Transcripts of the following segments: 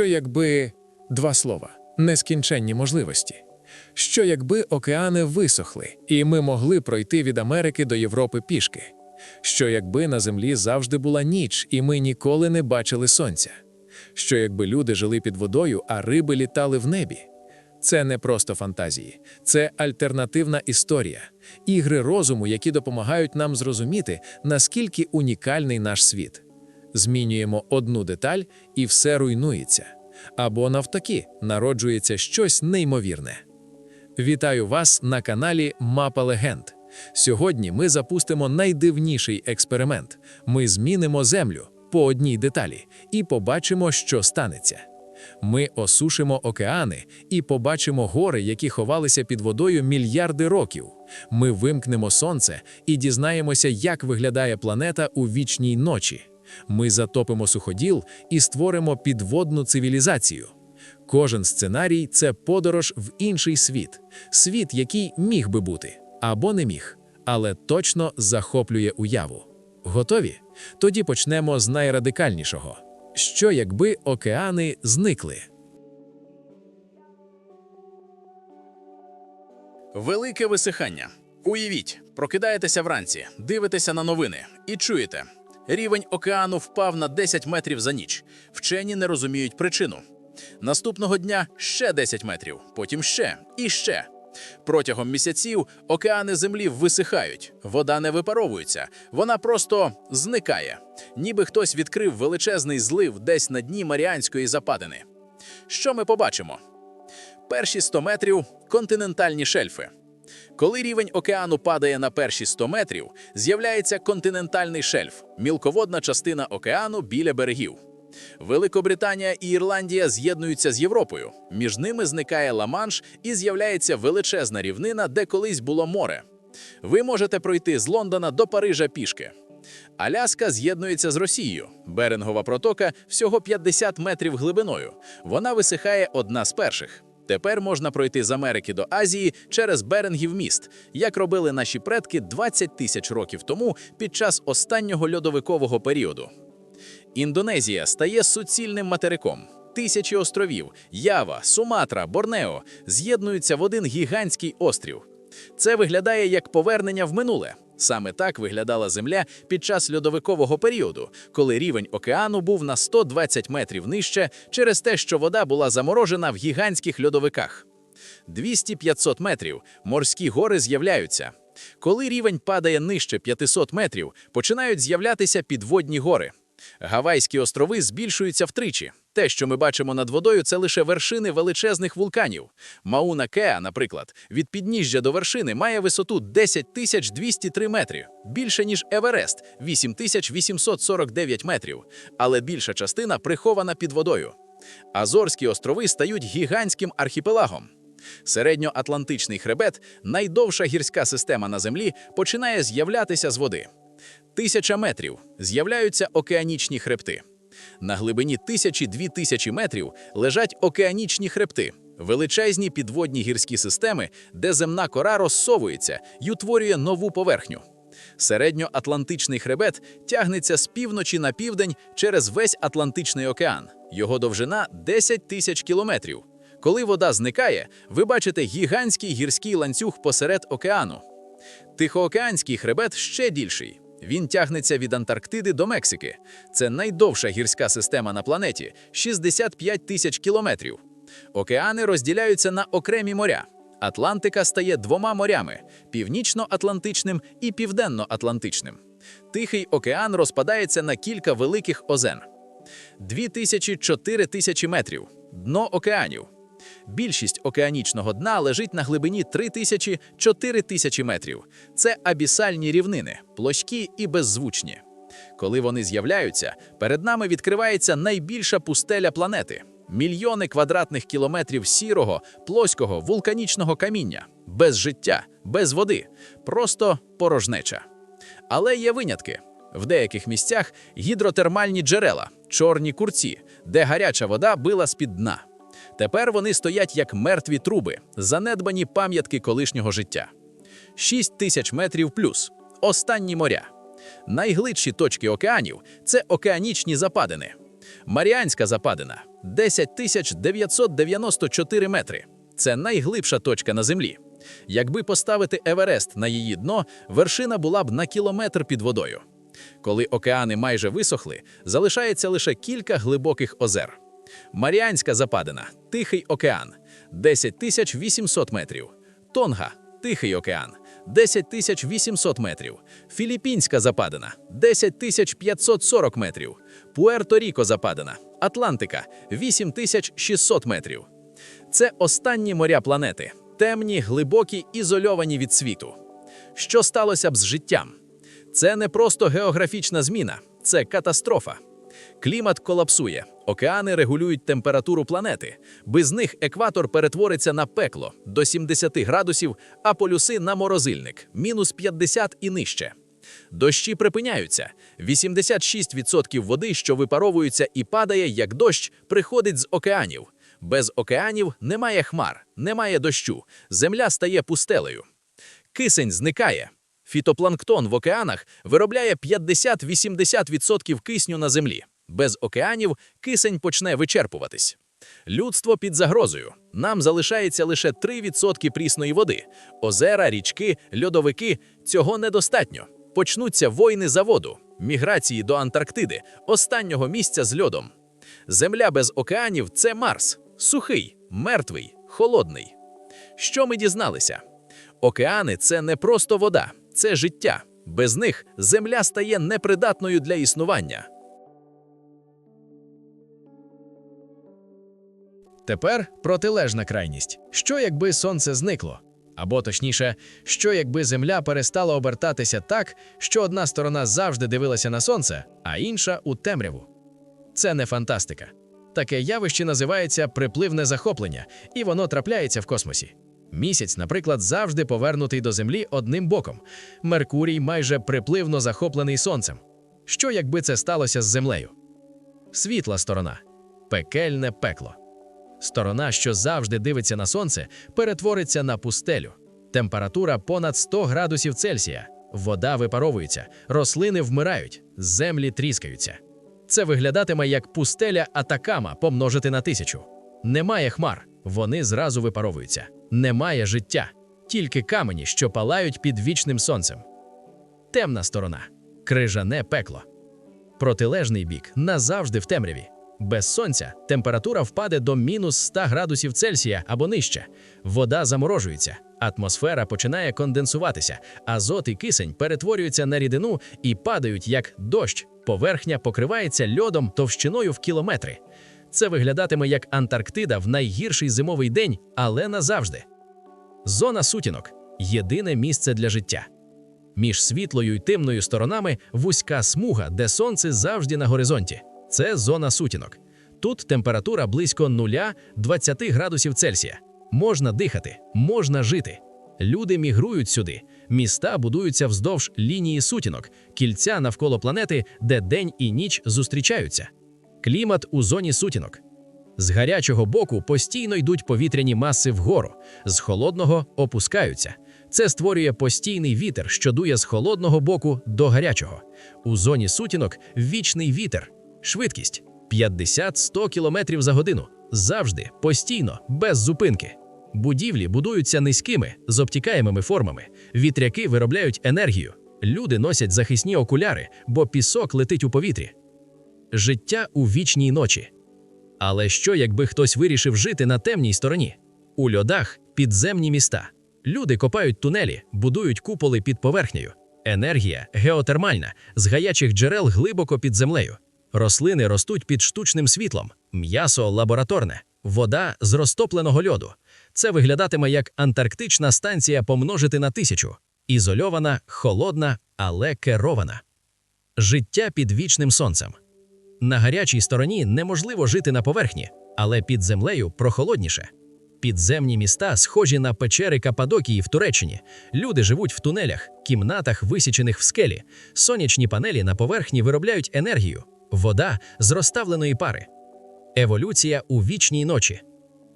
Що якби два слова, нескінченні можливості? Що якби океани висохли, і ми могли пройти від Америки до Європи пішки? Що якби на землі завжди була ніч, і ми ніколи не бачили сонця? Що якби люди жили під водою, а риби літали в небі? Це не просто фантазії, це альтернативна історія, ігри розуму, які допомагають нам зрозуміти, наскільки унікальний наш світ. Змінюємо одну деталь, і все руйнується. Або навтаки, народжується щось неймовірне. Вітаю вас на каналі Мапа Легенд. Сьогодні ми запустимо найдивніший експеримент. Ми змінимо землю по одній деталі і побачимо, що станеться. Ми осушимо океани і побачимо гори, які ховалися під водою мільярди років. Ми вимкнемо сонце і дізнаємося, як виглядає планета у вічній ночі. Ми затопимо суходіл і створимо підводну цивілізацію. Кожен сценарій це подорож в інший світ, світ, який міг би бути або не міг, але точно захоплює уяву. Готові? Тоді почнемо з найрадикальнішого. Що якби океани зникли? Велике висихання. Уявіть, прокидаєтеся вранці, дивитеся на новини і чуєте. Рівень океану впав на 10 метрів за ніч. Вчені не розуміють причину. Наступного дня ще 10 метрів, потім ще і ще. Протягом місяців океани землі висихають, вода не випаровується, вона просто зникає, ніби хтось відкрив величезний злив десь на дні Маріанської западини. Що ми побачимо? Перші 100 метрів континентальні шельфи. Коли рівень океану падає на перші 100 метрів, з'являється континентальний шельф мілководна частина океану біля берегів. Великобританія і Ірландія з'єднуються з Європою. Між ними зникає Ла-Манш і з'являється величезна рівнина, де колись було море. Ви можете пройти з Лондона до Парижа пішки. Аляска з'єднується з Росією. Берингова протока всього 50 метрів глибиною. Вона висихає одна з перших. Тепер можна пройти з Америки до Азії через Берингів міст, як робили наші предки 20 тисяч років тому під час останнього льодовикового періоду. Індонезія стає суцільним материком. Тисячі островів Ява, Суматра, Борнео з'єднуються в один гігантський острів. Це виглядає як повернення в минуле. Саме так виглядала Земля під час льодовикового періоду, коли рівень океану був на 120 метрів нижче через те, що вода була заморожена в гігантських льодовиках. 200-500 метрів морські гори з'являються. Коли рівень падає нижче 500 метрів, починають з'являтися підводні гори. Гавайські острови збільшуються втричі. Те, що ми бачимо над водою, це лише вершини величезних вулканів. Мауна Кеа, наприклад, від підніжжя до вершини має висоту 10 тисяч 203 метри, більше ніж Еверест 8 тисяч 849 метрів, але більша частина прихована під водою. Азорські острови стають гігантським архіпелагом. Середньоатлантичний хребет, найдовша гірська система на Землі, починає з'являтися з води. Тисяча метрів з'являються океанічні хребти. На глибині тисячі-дві тисячі метрів лежать океанічні хребти, величезні підводні гірські системи, де земна кора розсовується і утворює нову поверхню. Середньоатлантичний хребет тягнеться з півночі на південь через весь Атлантичний океан. Його довжина 10 тисяч кілометрів. Коли вода зникає, ви бачите гігантський гірський ланцюг посеред океану. Тихоокеанський хребет ще більший. Він тягнеться від Антарктиди до Мексики. Це найдовша гірська система на планеті 65 тисяч кілометрів. Океани розділяються на окремі моря. Атлантика стає двома морями північно-атлантичним і південно-атлантичним. Тихий океан розпадається на кілька великих озер. 2000-4 тисячі метрів дно океанів. Більшість океанічного дна лежить на глибині 3000-4000 тисячі метрів. Це абісальні рівнини, площкі і беззвучні. Коли вони з'являються, перед нами відкривається найбільша пустеля планети мільйони квадратних кілометрів сірого, плоского, вулканічного каміння, без життя, без води, просто порожнеча. Але є винятки. В деяких місцях гідротермальні джерела, чорні курці, де гаряча вода била з-під дна. Тепер вони стоять як мертві труби, занедбані пам'ятки колишнього життя. 6 тисяч метрів плюс останні моря. Найглибші точки океанів це океанічні западини. Маріанська западина 10 тисяч 994 метри. Це найглибша точка на землі. Якби поставити Еверест на її дно, вершина була б на кілометр під водою. Коли океани майже висохли, залишається лише кілька глибоких озер. Маріанська западина Тихий океан 10 тисяч 800 метрів. Тонга Тихий океан 10 тисяч 800 метрів. Філіппінська западина 10 тисяч 540 метрів. Пуерто-Ріко западина Атлантика 8 тисяч 600 метрів. Це останні моря планети, темні, глибокі, ізольовані від світу. Що сталося б з життям? Це не просто географічна зміна, це катастрофа. Клімат колапсує, океани регулюють температуру планети. Без них екватор перетвориться на пекло до 70 градусів, а полюси на морозильник мінус 50 і нижче. Дощі припиняються. 86% води, що випаровується і падає, як дощ, приходить з океанів. Без океанів немає хмар, немає дощу. Земля стає пустелею. Кисень зникає. Фітопланктон в океанах виробляє 50-80% кисню на землі. Без океанів кисень почне вичерпуватись. Людство під загрозою. Нам залишається лише 3% прісної води. Озера, річки, льодовики цього недостатньо. Почнуться війни за воду, міграції до Антарктиди, останнього місця з льодом. Земля без океанів це Марс, сухий, мертвий, холодний. Що ми дізналися? Океани це не просто вода, це життя. Без них земля стає непридатною для існування. Тепер протилежна крайність. Що якби сонце зникло? Або точніше, що якби земля перестала обертатися так, що одна сторона завжди дивилася на сонце, а інша у темряву? Це не фантастика. Таке явище називається припливне захоплення, і воно трапляється в космосі. Місяць, наприклад, завжди повернутий до Землі одним боком. Меркурій майже припливно захоплений сонцем. Що якби це сталося з Землею? Світла сторона пекельне пекло. Сторона, що завжди дивиться на сонце, перетвориться на пустелю. Температура понад 100 градусів Цельсія. Вода випаровується, рослини вмирають, землі тріскаються. Це виглядатиме як пустеля Атакама помножити на тисячу. Немає хмар, вони зразу випаровуються. Немає життя, тільки камені, що палають під вічним сонцем. Темна сторона крижане пекло. Протилежний бік назавжди в темряві. Без сонця температура впаде до мінус 100 градусів Цельсія або нижче. Вода заморожується, атмосфера починає конденсуватися, азот і кисень перетворюються на рідину і падають як дощ. Поверхня покривається льодом товщиною в кілометри. Це виглядатиме як Антарктида в найгірший зимовий день, але назавжди. Зона сутінок єдине місце для життя. Між світлою і темною сторонами вузька смуга, де сонце завжди на горизонті. Це зона сутінок. Тут температура близько 0-20 градусів Цельсія. Можна дихати, можна жити. Люди мігрують сюди. Міста будуються вздовж лінії сутінок, кільця навколо планети, де день і ніч зустрічаються. Клімат у зоні сутінок. З гарячого боку постійно йдуть повітряні маси вгору, з холодного опускаються. Це створює постійний вітер, що дує з холодного боку до гарячого. У зоні сутінок вічний вітер, швидкість 50-100 км за годину. Завжди, постійно, без зупинки. Будівлі будуються низькими, з обтікаємими формами. Вітряки виробляють енергію. Люди носять захисні окуляри, бо пісок летить у повітрі. Життя у вічній ночі. Але що, якби хтось вирішив жити на темній стороні? У льодах підземні міста. Люди копають тунелі, будують куполи під поверхнею. Енергія геотермальна, з гаячих джерел глибоко під землею. Рослини ростуть під штучним світлом, м'ясо лабораторне, вода з розтопленого льоду. Це виглядатиме як антарктична станція помножити на тисячу. Ізольована, холодна, але керована. Життя під вічним сонцем. На гарячій стороні неможливо жити на поверхні, але під землею прохолодніше. Підземні міста схожі на печери Каппадокії в Туреччині. Люди живуть в тунелях, кімнатах, висічених в скелі. Сонячні панелі на поверхні виробляють енергію, вода з розставленої пари. Еволюція у вічній ночі.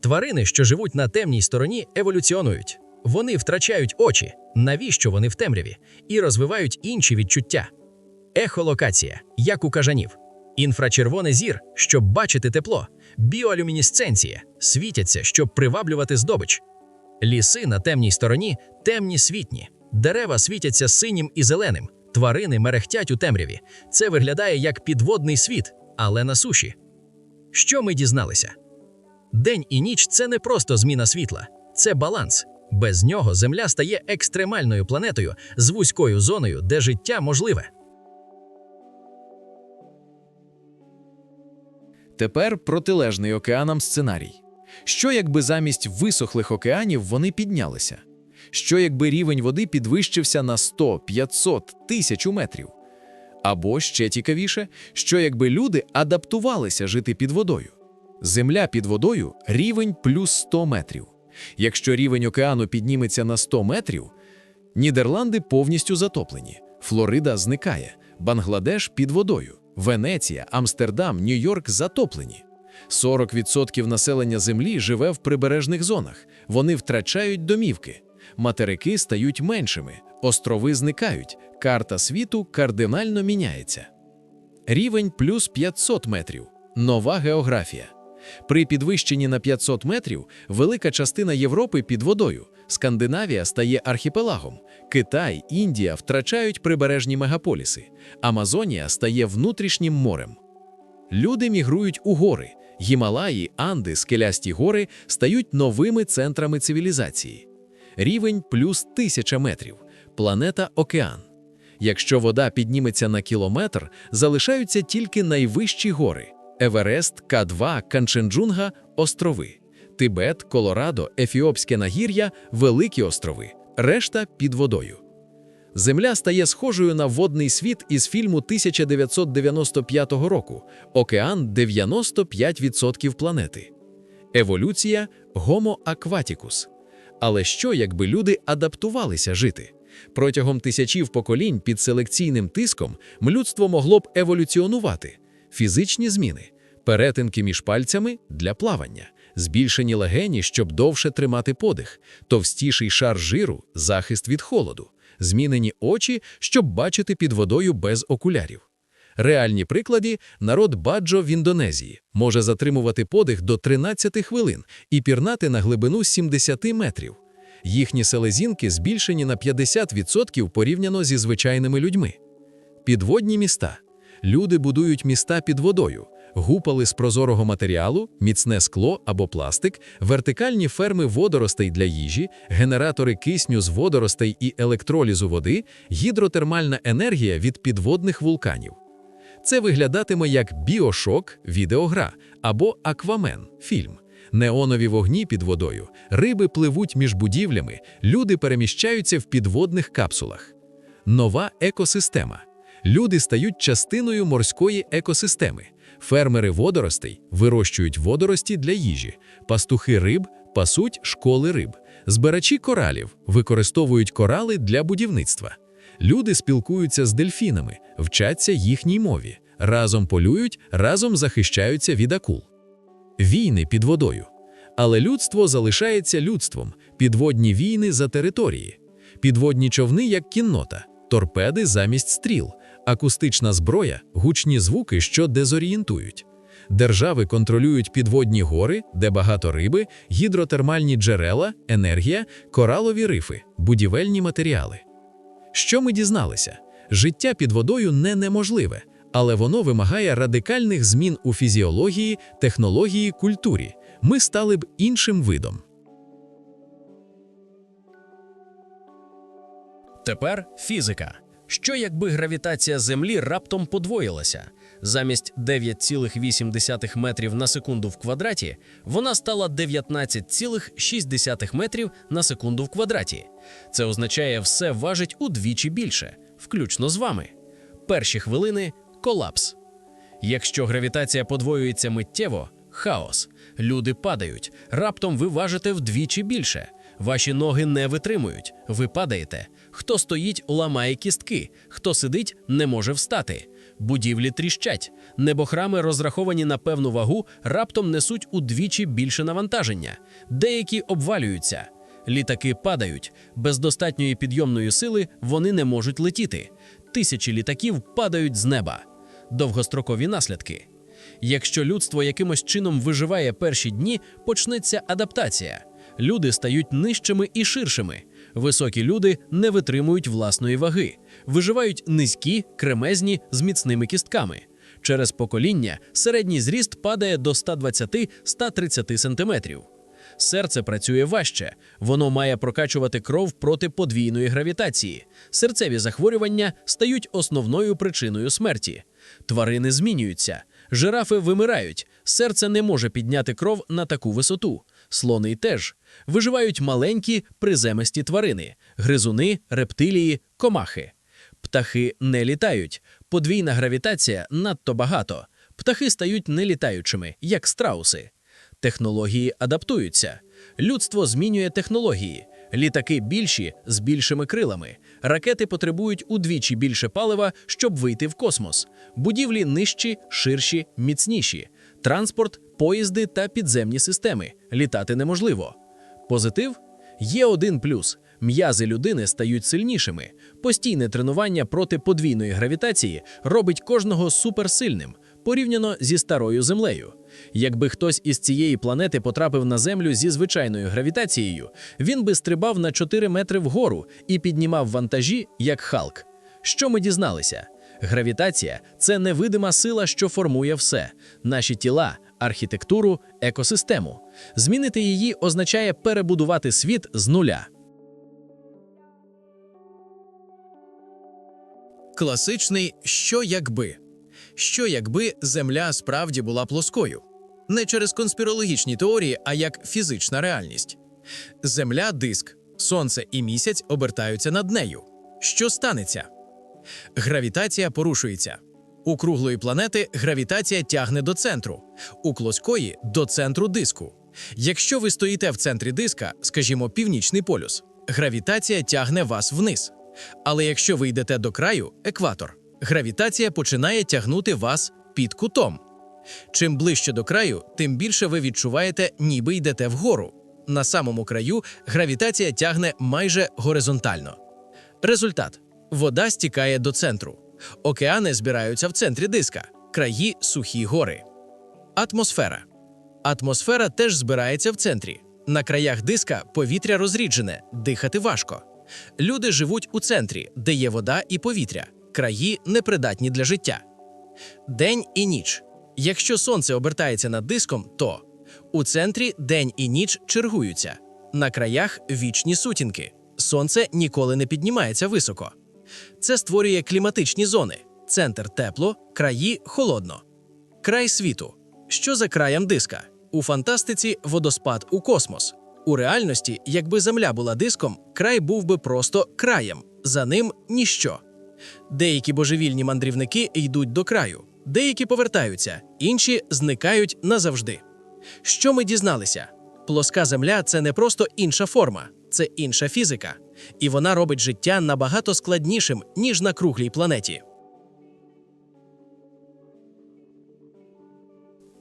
Тварини, що живуть на темній стороні, еволюціонують. Вони втрачають очі, навіщо вони в темряві, і розвивають інші відчуття. Ехолокація, як у кажанів. Інфрачервоний зір, щоб бачити тепло, біолюмінесценція світяться, щоб приваблювати здобич. Ліси на темній стороні темні світні, дерева світяться синім і зеленим, тварини мерехтять у темряві. Це виглядає як підводний світ, але на суші. Що ми дізналися? День і ніч це не просто зміна світла, це баланс. Без нього Земля стає екстремальною планетою з вузькою зоною, де життя можливе. Тепер протилежний океанам сценарій. Що якби замість висохлих океанів вони піднялися? Що якби рівень води підвищився на 100, 500, тисячу метрів? Або ще цікавіше, що якби люди адаптувалися жити під водою? Земля під водою рівень плюс 100 метрів. Якщо рівень океану підніметься на 100 метрів, Нідерланди повністю затоплені, Флорида зникає, Бангладеш під водою, Венеція, Амстердам, Нью-Йорк затоплені. 40% населення землі живе в прибережних зонах. Вони втрачають домівки. Материки стають меншими, острови зникають, карта світу кардинально міняється. Рівень плюс 500 метрів. Нова географія. При підвищенні на 500 метрів велика частина Європи під водою. Скандинавія стає архіпелагом. Китай, Індія втрачають прибережні мегаполіси. Амазонія стає внутрішнім морем. Люди мігрують у гори. Гімалаї, Анди, скелясті гори стають новими центрами цивілізації. Рівень плюс тисяча метрів. Планета океан. Якщо вода підніметься на кілометр, залишаються тільки найвищі гори: Еверест, К2, Канченджунга, острови, Тибет, Колорадо, Ефіопське нагір'я, Великі острови, решта під водою. Земля стає схожою на водний світ із фільму 1995 року. Океан 95% планети. Еволюція Homo aquaticus. Але що, якби люди адаптувалися жити? Протягом тисячів поколінь під селекційним тиском людство могло б еволюціонувати. Фізичні зміни, перетинки між пальцями для плавання, збільшені легені, щоб довше тримати подих, товстіший шар жиру, захист від холоду, змінені очі, щоб бачити під водою без окулярів. Реальні приклади – народ Баджо в Індонезії може затримувати подих до 13 хвилин і пірнати на глибину 70 метрів. Їхні селезінки збільшені на 50% порівняно зі звичайними людьми. Підводні міста. Люди будують міста під водою, гупали з прозорого матеріалу, міцне скло або пластик, вертикальні ферми водоростей для їжі, генератори кисню з водоростей і електролізу води, гідротермальна енергія від підводних вулканів. Це виглядатиме як біошок, відеогра або аквамен, фільм. Неонові вогні під водою, риби пливуть між будівлями, люди переміщаються в підводних капсулах. Нова екосистема. Люди стають частиною морської екосистеми. Фермери водоростей вирощують водорості для їжі, пастухи риб пасуть школи риб, збирачі коралів використовують корали для будівництва. Люди спілкуються з дельфінами, вчаться їхній мові, разом полюють, разом захищаються від акул. Війни під водою. Але людство залишається людством, підводні війни за території, підводні човни як кіннота, торпеди замість стріл, акустична зброя, гучні звуки, що дезорієнтують. Держави контролюють підводні гори, де багато риби, гідротермальні джерела, енергія, коралові рифи, будівельні матеріали. Що ми дізналися? Життя під водою не неможливе, але воно вимагає радикальних змін у фізіології, технології, культурі. Ми стали б іншим видом. Тепер фізика. Що якби гравітація Землі раптом подвоїлася? Замість 9,8 метрів на секунду в квадраті, вона стала 19,6 метрів на секунду в квадраті. Це означає, все важить удвічі більше, включно з вами. Перші хвилини колапс. Якщо гравітація подвоюється миттєво, хаос. Люди падають. Раптом ви важите вдвічі більше. Ваші ноги не витримують. Ви падаєте. Хто стоїть, ламає кістки, хто сидить, не може встати. Будівлі тріщать. Небохрами, розраховані на певну вагу, раптом несуть удвічі більше навантаження. Деякі обвалюються. Літаки падають. Без достатньої підйомної сили вони не можуть летіти. Тисячі літаків падають з неба. довгострокові наслідки. Якщо людство якимось чином виживає перші дні, почнеться адаптація. Люди стають нижчими і ширшими. Високі люди не витримують власної ваги, виживають низькі, кремезні з міцними кістками. Через покоління середній зріст падає до 120-130 см. Серце працює важче, воно має прокачувати кров проти подвійної гравітації. Серцеві захворювання стають основною причиною смерті. Тварини змінюються, жирафи вимирають, серце не може підняти кров на таку висоту. Слони теж виживають маленькі приземисті тварини, гризуни, рептилії, комахи. Птахи не літають. Подвійна гравітація надто багато. Птахи стають нелітаючими, як страуси. Технології адаптуються. Людство змінює технології. Літаки більші з більшими крилами. Ракети потребують удвічі більше палива, щоб вийти в космос. Будівлі нижчі, ширші, міцніші. Транспорт, поїзди та підземні системи. Літати неможливо. Позитив є один плюс: м'язи людини стають сильнішими. Постійне тренування проти подвійної гравітації робить кожного суперсильним, порівняно зі старою землею. Якби хтось із цієї планети потрапив на землю зі звичайною гравітацією, він би стрибав на 4 метри вгору і піднімав вантажі як Халк. Що ми дізналися? Гравітація це невидима сила, що формує все: наші тіла, архітектуру, екосистему. Змінити її означає перебудувати світ з нуля. Класичний що якби. Що якби Земля справді була плоскою? Не через конспірологічні теорії, а як фізична реальність. Земля диск, сонце і місяць обертаються над нею. Що станеться? Гравітація порушується. У круглої планети гравітація тягне до центру, у плоскої до центру диску. Якщо ви стоїте в центрі диска, скажімо, північний полюс, гравітація тягне вас вниз. Але якщо ви йдете до краю, екватор, гравітація починає тягнути вас під кутом. Чим ближче до краю, тим більше ви відчуваєте, ніби йдете вгору. На самому краю гравітація тягне майже горизонтально. Результат: вода стікає до центру. Океани збираються в центрі диска, краї сухі гори. Атмосфера. Атмосфера теж збирається в центрі. На краях диска повітря розріджене, дихати важко. Люди живуть у центрі, де є вода і повітря, краї непридатні для життя. День і ніч. Якщо сонце обертається над диском, то у центрі день і ніч чергуються. На краях вічні сутінки. Сонце ніколи не піднімається високо. Це створює кліматичні зони: центр тепло, краї холодно. Край світу. Що за краєм диска? У фантастиці водоспад у космос. У реальності, якби Земля була диском, край був би просто краєм, за ним ніщо. Деякі божевільні мандрівники йдуть до краю, деякі повертаються, інші зникають назавжди. Що ми дізналися? Плоска земля це не просто інша форма, це інша фізика, і вона робить життя набагато складнішим, ніж на круглій планеті.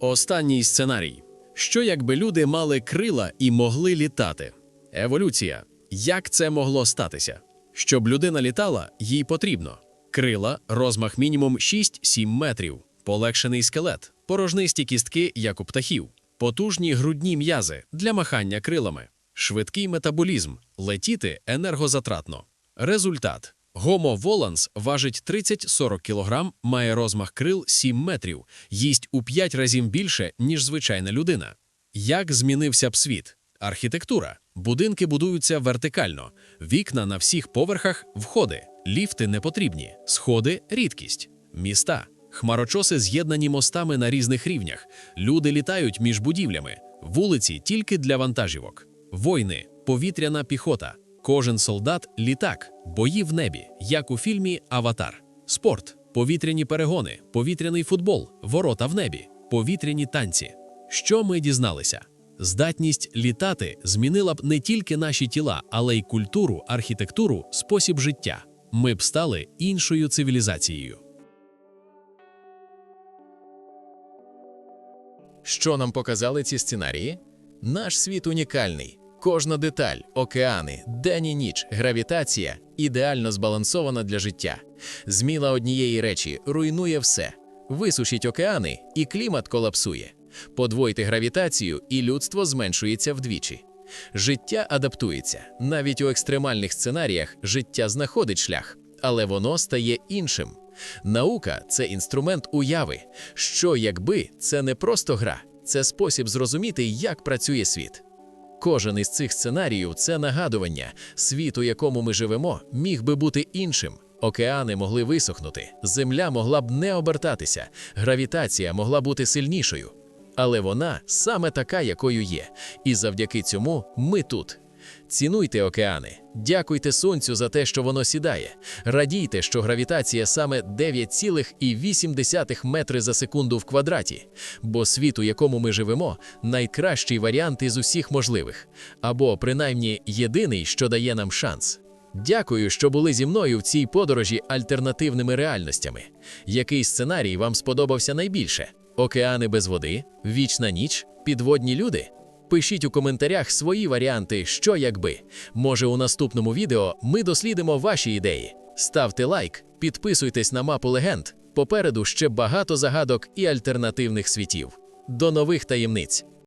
Останній сценарій. Що якби люди мали крила і могли літати? Еволюція. Як це могло статися? Щоб людина літала, їй потрібно крила, розмах мінімум 6-7 метрів, полегшений скелет, порожнисті кістки, як у птахів, потужні грудні м'язи для махання крилами, швидкий метаболізм, летіти енергозатратно. Результат. Homo volans важить 30-40 кг, має розмах крил 7 метрів, їсть у 5 разів більше, ніж звичайна людина. Як змінився б світ? Архітектура. Будинки будуються вертикально, вікна на всіх поверхах, входи, ліфти не потрібні, сходи рідкість, міста. Хмарочоси з'єднані мостами на різних рівнях, люди літають між будівлями, вулиці тільки для вантажівок, войни, повітряна піхота, кожен солдат літак, бої в небі, як у фільмі Аватар, спорт, повітряні перегони, повітряний футбол, ворота в небі, повітряні танці. Що ми дізналися? Здатність літати змінила б не тільки наші тіла, але й культуру, архітектуру, спосіб життя. Ми б стали іншою цивілізацією. Що нам показали ці сценарії? Наш світ унікальний. Кожна деталь, океани, день і ніч, гравітація ідеально збалансована для життя. Зміна однієї речі руйнує все. Висушіть океани, і клімат колапсує. Подвойте гравітацію, і людство зменшується вдвічі. Життя адаптується. Навіть у екстремальних сценаріях життя знаходить шлях, але воно стає іншим. Наука це інструмент уяви. Що якби це не просто гра, це спосіб зрозуміти, як працює світ. Кожен із цих сценаріїв це нагадування. Світ, у якому ми живемо, міг би бути іншим. Океани могли висохнути, земля могла б не обертатися, гравітація могла бути сильнішою. Але вона саме така, якою є, і завдяки цьому ми тут. Цінуйте океани, дякуйте сонцю за те, що воно сідає. Радійте, що гравітація саме 9,8 метри за секунду в квадраті, бо світ, у якому ми живемо, найкращий варіант із усіх можливих, або принаймні єдиний, що дає нам шанс. Дякую, що були зі мною в цій подорожі альтернативними реальностями. Який сценарій вам сподобався найбільше? Океани без води, вічна ніч, підводні люди? Пишіть у коментарях свої варіанти, що якби. Може, у наступному відео ми дослідимо ваші ідеї. Ставте лайк, підписуйтесь на мапу легенд. Попереду ще багато загадок і альтернативних світів. До нових таємниць.